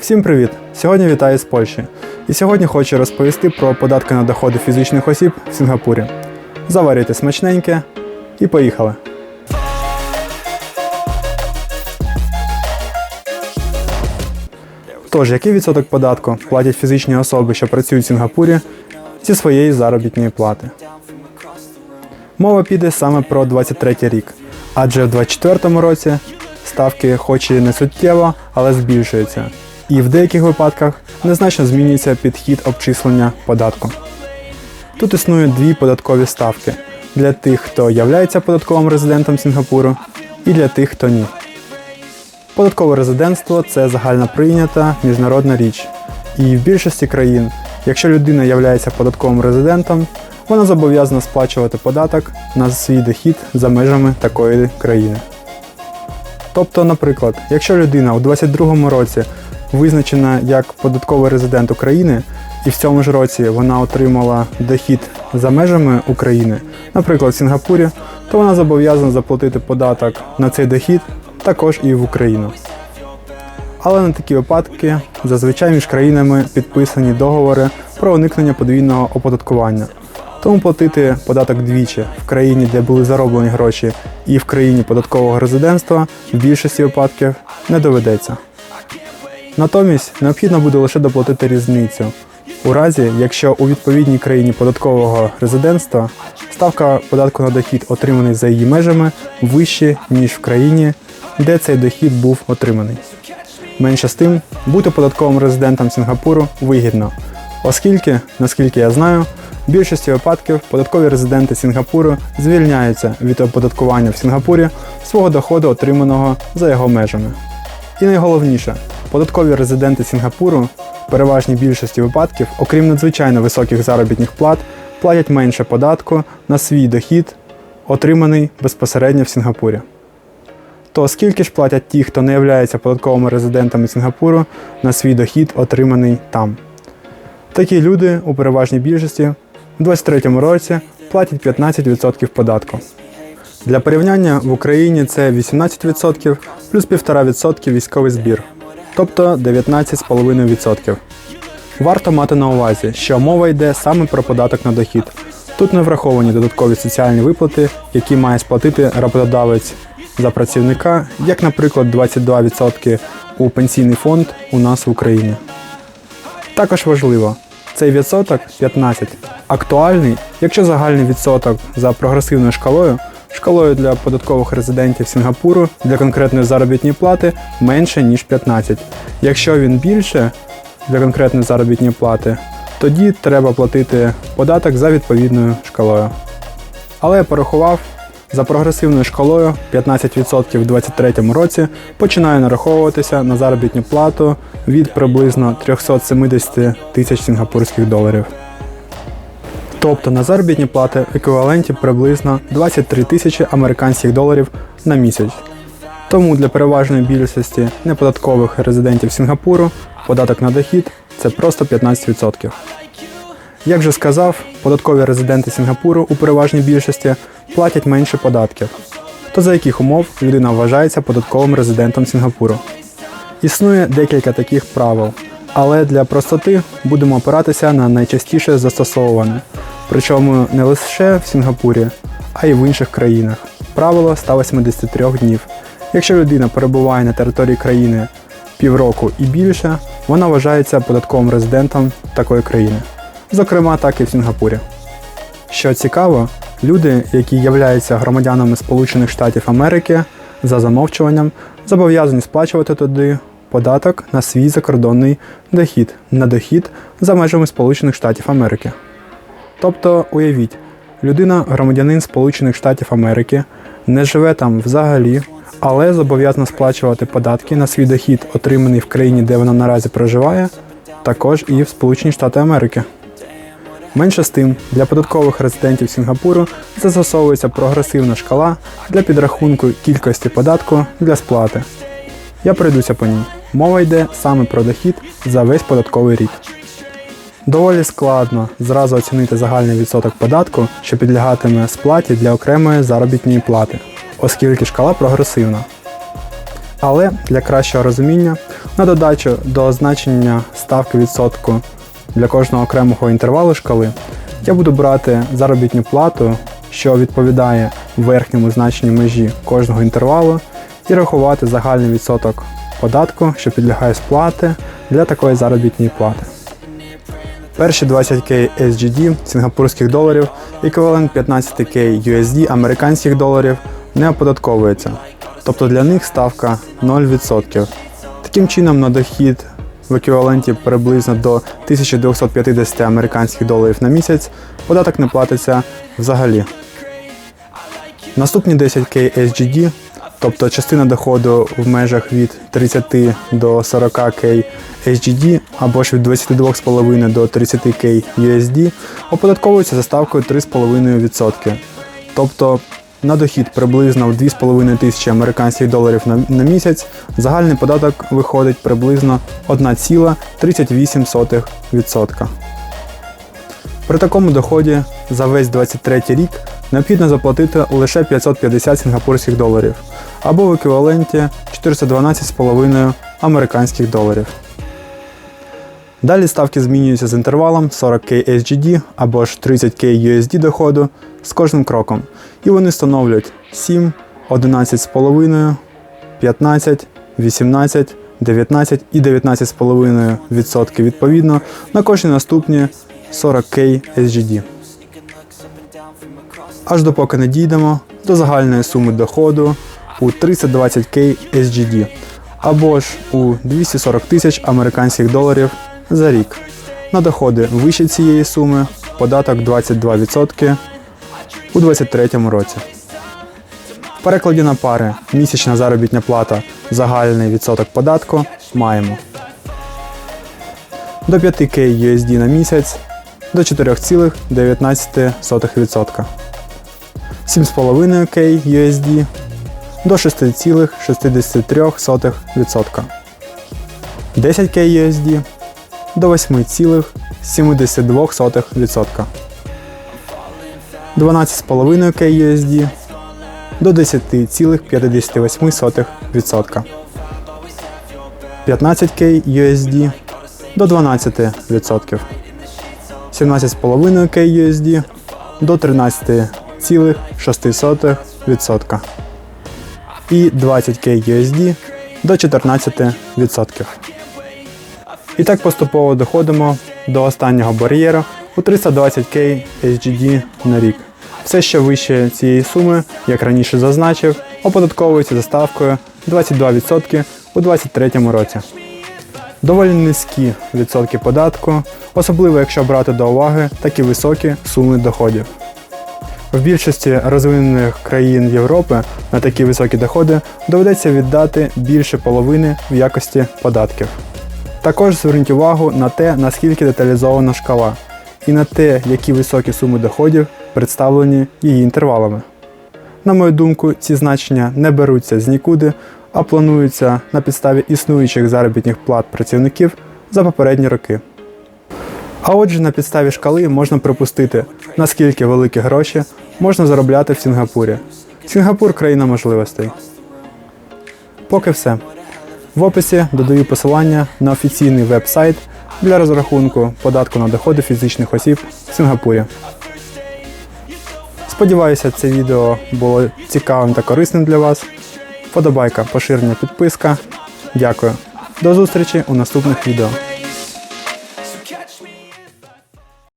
Всім привіт! Сьогодні вітаю з Польщі. І сьогодні хочу розповісти про податки на доходи фізичних осіб в Сінгапурі. Заварюйте смачненьке і поїхали! Тож, який відсоток податку платять фізичні особи, що працюють в Сінгапурі зі своєї заробітної плати? Мова піде саме про 23 рік, адже в 24 році ставки, хоч і не суттєво, але збільшуються. І в деяких випадках незначно змінюється підхід обчислення податку. Тут існують дві податкові ставки для тих, хто являється податковим резидентом Сінгапуру, і для тих, хто ні. Податкове резидентство це загальна прийнята міжнародна річ. І в більшості країн, якщо людина є податковим резидентом, вона зобов'язана сплачувати податок на свій дохід за межами такої країни. Тобто, наприклад, якщо людина у 2022 році визначена як податковий резидент України, і в цьому ж році вона отримала дохід за межами України, наприклад, в Сінгапурі, то вона зобов'язана заплатити податок на цей дохід також і в Україну. Але на такі випадки зазвичай між країнами підписані договори про уникнення подвійного оподаткування. Тому платити податок двічі в країні, де були зароблені гроші, і в країні податкового резидентства в більшості випадків не доведеться. Натомість необхідно буде лише доплатити різницю. У разі, якщо у відповідній країні податкового резидентства ставка податку на дохід, отриманий за її межами, вища, ніж в країні, де цей дохід був отриманий. Менше з тим, бути податковим резидентом Сінгапуру вигідно, оскільки, наскільки я знаю, в більшості випадків податкові резиденти Сінгапуру звільняються від оподаткування в Сінгапурі свого доходу, отриманого за його межами. І найголовніше, податкові резиденти Сінгапуру в переважній більшості випадків, окрім надзвичайно високих заробітних плат, платять менше податку на свій дохід, отриманий безпосередньо в Сінгапурі. То скільки ж платять ті, хто не являється податковими резидентами Сінгапуру на свій дохід, отриманий там? Такі люди у переважній більшості у 2023 році платять 15% податку. Для порівняння в Україні це 18% плюс 1,5% військовий збір, тобто 19,5%. Варто мати на увазі, що мова йде саме про податок на дохід. Тут не враховані додаткові соціальні виплати, які має сплатити роботодавець за працівника, як, наприклад, 22% у пенсійний фонд у нас в Україні. Також важливо, цей відсоток 15 актуальний, якщо загальний відсоток за прогресивною шкалою, шкалою для податкових резидентів Сінгапуру для конкретної заробітної плати менше, ніж 15. Якщо він більше для конкретної заробітної плати, тоді треба платити податок за відповідною шкалою. Але я порахував, за прогресивною шкалою 15% в 2023 році починає нараховуватися на заробітну плату від приблизно 370 тисяч сінгапурських доларів. Тобто на заробітні плати в еквіваленті приблизно 23 тисячі американських доларів на місяць. Тому для переважної більшості неподаткових резидентів Сінгапуру податок на дохід це просто 15%. Як вже сказав, податкові резиденти Сінгапуру у переважній більшості платять менше податків. То за яких умов людина вважається податковим резидентом Сінгапуру? Існує декілька таких правил, але для простоти будемо опиратися на найчастіше застосоване, причому не лише в Сінгапурі, а й в інших країнах. Правило 183 днів. Якщо людина перебуває на території країни півроку і більше, вона вважається податковим резидентом такої країни. Зокрема, так і в Сінгапурі. Що цікаво, люди, які являються громадянами Сполучених Штатів Америки за замовчуванням, зобов'язані сплачувати туди податок на свій закордонний дохід, на дохід за межами Сполучених Штатів Америки. Тобто, уявіть, людина, громадянин Сполучених Штатів Америки, не живе там взагалі, але зобов'язана сплачувати податки на свій дохід, отриманий в країні, де вона наразі проживає, також і в Сполучені Штати Америки. Менше з тим, для податкових резидентів Сінгапуру застосовується прогресивна шкала для підрахунку кількості податку для сплати. Я пройдуся по ній. Мова йде саме про дохід за весь податковий рік. Доволі складно зразу оцінити загальний відсоток податку, що підлягатиме сплаті для окремої заробітної плати, оскільки шкала прогресивна. Але для кращого розуміння, на додачу до значення ставки відсотку для кожного окремого інтервалу шкали, я буду брати заробітну плату, що відповідає верхньому значенню межі кожного інтервалу, і рахувати загальний відсоток податку, що підлягає сплати для такої заробітної плати. Перші 20к SGD сінгапурських доларів, еквівалент 15к USD американських доларів не оподатковується. Тобто для них ставка 0%. Таким чином, на дохід в еквіваленті приблизно до 1250 американських доларів на місяць податок не платиться взагалі. Наступні 10к SGD, тобто частина доходу в межах від 30 до 40к SGD або ж від 22,5 до 30к USD, оподатковуються за ставкою 3,5%. Тобто на дохід приблизно в 2,5 тисячі американських доларів на, місяць загальний податок виходить приблизно 1,38%. При такому доході за весь 23 рік необхідно заплатити лише 550 сінгапурських доларів або в еквіваленті 412,5 американських доларів. Далі ставки змінюються з інтервалом 40k SGD або ж 30k USD доходу з кожним кроком, і вони становлять 7, 11,5, 15, 18, 19 і 19,5% відповідно на кожні наступні 40k SGD. Аж допоки не дійдемо до загальної суми доходу у 320k SGD або ж у 240 тисяч американських доларів за рік. На доходи вище цієї суми податок 22% у 2023 році. В перекладі на пари місячна заробітня плата загальний відсоток податку маємо до 5к USD на місяць до 4,19%, 7,5к USD до 6,63%, 10к USD до 8,72%, 12,5к USD до 10,58%, 15к USD до 12%, 17,5к USD до 13,6% і 20к USD до 14%. І так поступово доходимо до останнього бар'єру у 320к SGD на рік. Все, що вище цієї суми, як раніше зазначив, оподатковується за ставкою 22% у 2023 році. Доволі низькі відсотки податку, особливо якщо брати до уваги такі високі суми доходів. В більшості розвинених країн Європи на такі високі доходи доведеться віддати більше половини в якості податків. Також зверніть увагу на те, наскільки деталізована шкала, і на те, які високі суми доходів представлені її інтервалами. На мою думку, ці значення не беруться з нікуди, а плануються на підставі існуючих заробітних плат працівників за попередні роки. А отже, на підставі шкали можна припустити, наскільки великі гроші можна заробляти в Сінгапурі. Сінгапур країна можливостей. Поки все. В описі додаю посилання на офіційний веб-сайт для розрахунку податку на доходи фізичних осіб в Сингапурі. Сподіваюся, це відео було цікавим та корисним для вас. Подобайка, поширення, підписка. Дякую. До зустрічі у наступних відео.